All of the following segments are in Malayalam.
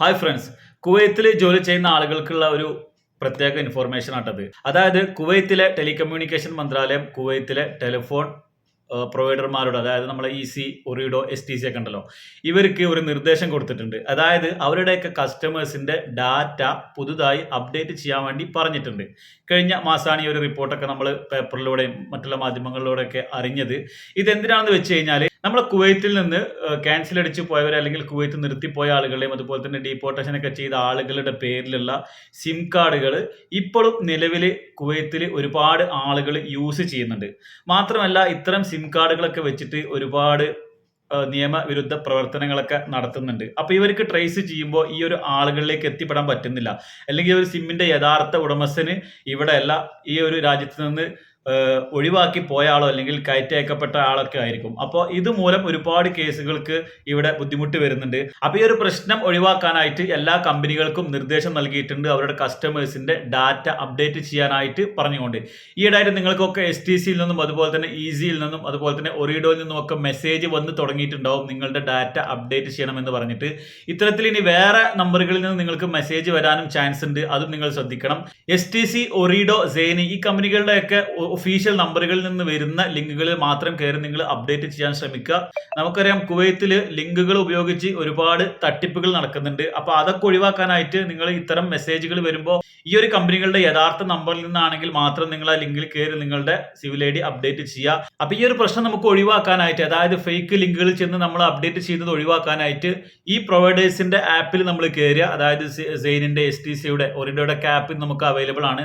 ഹായ് ഫ്രണ്ട്സ് കുവൈത്തിൽ ജോലി ചെയ്യുന്ന ആളുകൾക്കുള്ള ഒരു പ്രത്യേക ഇൻഫോർമേഷൻ ആട്ടത് അതായത് കുവൈത്തിലെ ടെലികമ്മ്യൂണിക്കേഷൻ മന്ത്രാലയം കുവൈത്തിലെ ടെലിഫോൺ പ്രൊവൈഡർമാരോട് അതായത് നമ്മളെ E C Ooredoo S T C ഒക്കെ ഉണ്ടല്ലോ ഇവർക്ക് ഒരു നിർദ്ദേശം കൊടുത്തിട്ടുണ്ട്. അതായത് അവരുടെയൊക്കെ കസ്റ്റമേഴ്സിന്റെ ഡാറ്റ പുതുതായി അപ്ഡേറ്റ് ചെയ്യാൻ വേണ്ടി പറഞ്ഞിട്ടുണ്ട്. കഴിഞ്ഞ മാസമാണ് ഈ ഒരു റിപ്പോർട്ടൊക്കെ നമ്മൾ പേപ്പറിലൂടെയും മറ്റുള്ള മാധ്യമങ്ങളിലൂടെയൊക്കെ അറിഞ്ഞത്. ഇതെന്തിനാണെന്ന് വെച്ച് കഴിഞ്ഞാൽ നമ്മളെ കുവൈത്തിൽ നിന്ന് ക്യാൻസൽ അടിച്ച് പോയവർ അല്ലെങ്കിൽ കുവൈത്ത് നിർത്തിപ്പോയ ആളുകളെയും അതുപോലെ തന്നെ ഡീപ്പോർട്ടേഷൻ ഒക്കെ ചെയ്ത ആളുകളുടെ പേരിലുള്ള സിം കാർഡുകൾ ഇപ്പോഴും നിലവിൽ കുവൈത്തിൽ ഒരുപാട് ആളുകൾ യൂസ് ചെയ്യുന്നുണ്ട്. മാത്രമല്ല ഇത്തരം സിം കാർഡുകളൊക്കെ വെച്ചിട്ട് ഒരുപാട് നിയമവിരുദ്ധ പ്രവർത്തനങ്ങളൊക്കെ നടത്തുന്നുണ്ട്. അപ്പോൾ ഇവർക്ക് ട്രേസ് ചെയ്യുമ്പോൾ ഈ ഒരു ആളുകളിലേക്ക് എത്തിപ്പെടാൻ പറ്റുന്നില്ല. അല്ലെങ്കിൽ ഒരു സിമ്മിന്റെ യഥാർത്ഥ ഉടമസ്ഥന് ഇവിടെയല്ല ഈ ഒരു രാജ്യത്ത് നിന്ന് ഒഴിവാക്കി പോയ ആളോ അല്ലെങ്കിൽ കയറ്റയക്കപ്പെട്ട ആളൊക്കെ ആയിരിക്കും. അപ്പോൾ ഇതുമൂലം ഒരുപാട് കേസുകൾക്ക് ഇവിടെ ബുദ്ധിമുട്ട് വരുന്നുണ്ട്. അപ്പോൾ ഈ ഒരു പ്രശ്നം ഒഴിവാക്കാനായിട്ട് എല്ലാ കമ്പനികൾക്കും നിർദ്ദേശം നൽകിയിട്ടുണ്ട് അവരുടെ കസ്റ്റമേഴ്സിന്റെ ഡാറ്റ അപ്ഡേറ്റ് ചെയ്യാനായിട്ട് പറഞ്ഞുകൊണ്ട്. ഈയിടെയായിട്ട് നിങ്ങൾക്കൊക്കെ എസ് ടി സിയിൽ നിന്നും അതുപോലെ തന്നെ ഈസിയിൽ നിന്നും അതുപോലെ തന്നെ ഒറിഡോയിൽ നിന്നും ഒക്കെ മെസ്സേജ് വന്ന് തുടങ്ങിയിട്ടുണ്ടാവും നിങ്ങളുടെ ഡാറ്റ അപ്ഡേറ്റ് ചെയ്യണമെന്ന് പറഞ്ഞിട്ട്. ഇത്തരത്തിൽ ഇനി വേറെ നമ്പറുകളിൽ നിന്ന് നിങ്ങൾക്ക് മെസ്സേജ് വരാനും ചാൻസ് ഉണ്ട്. അതും നിങ്ങൾ ശ്രദ്ധിക്കണം. എസ് ടി സി ഒറിഡോ സേനി ഈ കമ്പനികളുടെയൊക്കെ ഒഫീഷ്യൽ നമ്പറുകളിൽ നിന്ന് വരുന്ന ലിങ്കുകളിൽ മാത്രം കയറി നിങ്ങൾ അപ്ഡേറ്റ് ചെയ്യാൻ ശ്രമിക്കുക. നമുക്കറിയാം കുവൈത്തിൽ ലിങ്കുകൾ ഉപയോഗിച്ച് ഒരുപാട് തട്ടിപ്പുകൾ നടക്കുന്നുണ്ട്. അപ്പോൾ അതൊക്കെ ഒഴിവാക്കാനായിട്ട് നിങ്ങൾ ഇത്തരം മെസ്സേജുകൾ വരുമ്പോൾ ഈ ഒരു കമ്പനികളുടെ യഥാർത്ഥ നമ്പറിൽ നിന്നാണെങ്കിൽ മാത്രം നിങ്ങൾ ആ ലിങ്കിൽ കയറി നിങ്ങളുടെ സിവിൽ ഐ ഡി അപ്ഡേറ്റ് ചെയ്യുക. അപ്പോൾ ഈ ഒരു പ്രശ്നം നമുക്ക് ഒഴിവാക്കാനായിട്ട് അതായത് ഫേക്ക് ലിങ്കുകളിൽ ചെന്ന് നമ്മൾ അപ്ഡേറ്റ് ചെയ്യുന്നത് ഒഴിവാക്കാനായിട്ട് ഈ പ്രൊവൈഡേഴ്സിന്റെ ആപ്പിൽ നമ്മൾ കയറുക. അതായത് സെയിനിന്റെ എസ് ടി സിയുടെ ഒറിഡോയുടെ ആപ്പിൽ നമുക്ക് അവൈലബിൾ ആണ്.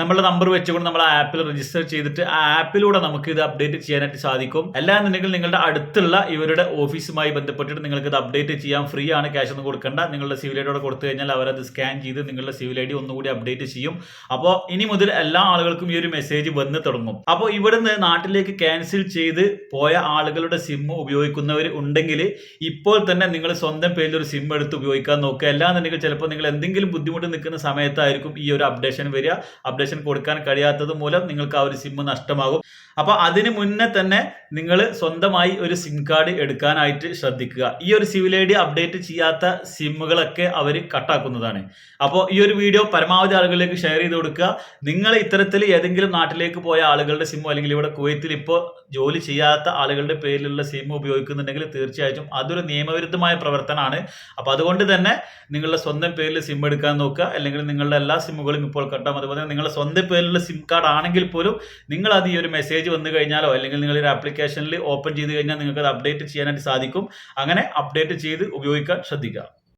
നമ്മളുടെ നമ്പർ വെച്ചുകൊണ്ട് നമ്മൾ ആപ്പിൽ രജിസ്റ്റർ ചെയ്തിട്ട് ആ ആപ്പിലൂടെ നമുക്ക് ഇത് അപ്ഡേറ്റ് ചെയ്യാനായിട്ട് സാധിക്കും. അല്ലാന്നുണ്ടെങ്കിൽ നിങ്ങളുടെ അടുത്തുള്ള ഇവരുടെ ഓഫീസുമായി ബന്ധപ്പെട്ടിട്ട് നിങ്ങൾക്ക് ഇത് അപ്ഡേറ്റ് ചെയ്യാൻ ഫ്രീ ആണ്. ക്യാഷ് ഒന്നും കൊടുക്കേണ്ട. നിങ്ങളുടെ സിവിൽ ഐഡിയോടെ കൊടുത്തു കഴിഞ്ഞാൽ അവരത് സ്കാൻ ചെയ്ത് നിങ്ങളുടെ സിവിൽ ഐ ഡി ഒന്നുകൂടി അപ്ഡേറ്റ് ചെയ്യും. അപ്പോൾ ഇനി മുതൽ എല്ലാ ആളുകൾക്കും ഈ ഒരു മെസ്സേജ് വന്ന് തുടങ്ങും. അപ്പോൾ ഇവിടുന്ന് നാട്ടിലേക്ക് ക്യാൻസൽ ചെയ്ത് പോയ ആളുകളുടെ സിം ഉപയോഗിക്കുന്നവർ ഉണ്ടെങ്കിൽ ഇപ്പോൾ തന്നെ നിങ്ങൾ സ്വന്തം പേരിൽ ഒരു സിം എടുത്ത് ഉപയോഗിക്കാൻ നോക്കുക. അല്ലാന്നുണ്ടെങ്കിൽ ചിലപ്പോൾ നിങ്ങൾ എന്തെങ്കിലും ബുദ്ധിമുട്ട് നിൽക്കുന്ന സമയത്തായിരിക്കും ഈ ഒരു അപ്ഡേഷൻ വരിക. അപ്ഡേഷൻ കൊടുക്കാൻ കഴിയാത്തത് മൂലം നിങ്ങൾക്ക് ആ ഒരു സിം നഷ്ടമാകും. അപ്പോൾ അതിന് മുന്നേ തന്നെ നിങ്ങൾ സ്വന്തമായി ഒരു സിം കാർഡ് എടുക്കാനായിട്ട് ശ്രദ്ധിക്കുക. ഈ ഒരു സിവിൽ ഐ ഡി അപ്ഡേറ്റ് ചെയ്യാത്ത സിമ്മുകളൊക്കെ അവർ കട്ടാക്കുന്നതാണ് അപ്പോൾ ഈ ഒരു വീഡിയോ പരമാവധി ആളുകളിലേക്ക് ഷെയർ ചെയ്ത് കൊടുക്കുക. നിങ്ങൾ ഇത്തരത്തിൽ ഏതെങ്കിലും നാട്ടിലേക്ക് പോയ ആളുകളുടെ സിമ്മോ അല്ലെങ്കിൽ ഇവിടെ കുവൈത്തിൽ ഇപ്പോൾ ജോലി ചെയ്യാത്ത ആളുകളുടെ പേരിലുള്ള സിം ഉപയോഗിക്കുന്നുണ്ടെങ്കിൽ തീർച്ചയായിട്ടും അതൊരു നിയമവിരുദ്ധമായ പ്രവർത്തനമാണ്. അപ്പോൾ അതുകൊണ്ട് തന്നെ നിങ്ങളുടെ സ്വന്തം പേരിൽ സിം എടുക്കാൻ നോക്കുക. അല്ലെങ്കിൽ നിങ്ങളുടെ എല്ലാ സിമ്മുകളും ഇപ്പോൾ കട്ടാം അതുപോലെ നിങ്ങളുടെ സ്വന്തം പേരിലുള്ള സിം കാർഡ് ആണെങ്കിൽ പോലും നിങ്ങൾ അത് ഈ ഒരു മെസ്സേജ് വന്നു കഴിഞ്ഞാലോ അല്ലെങ്കിൽ നിങ്ങൾ ഒരു ആപ്ലിക്കേഷനിൽ ഓപ്പൺ ചെയ്ത് കഴിഞ്ഞാൽ നിങ്ങൾക്ക് അത് അപ്ഡേറ്റ് ചെയ്യാനായിട്ട് സാധിക്കും. അങ്ങനെ അപ്ഡേറ്റ് ചെയ്ത് ഉപയോഗിക്കാൻ ശ്രദ്ധിക്കുക.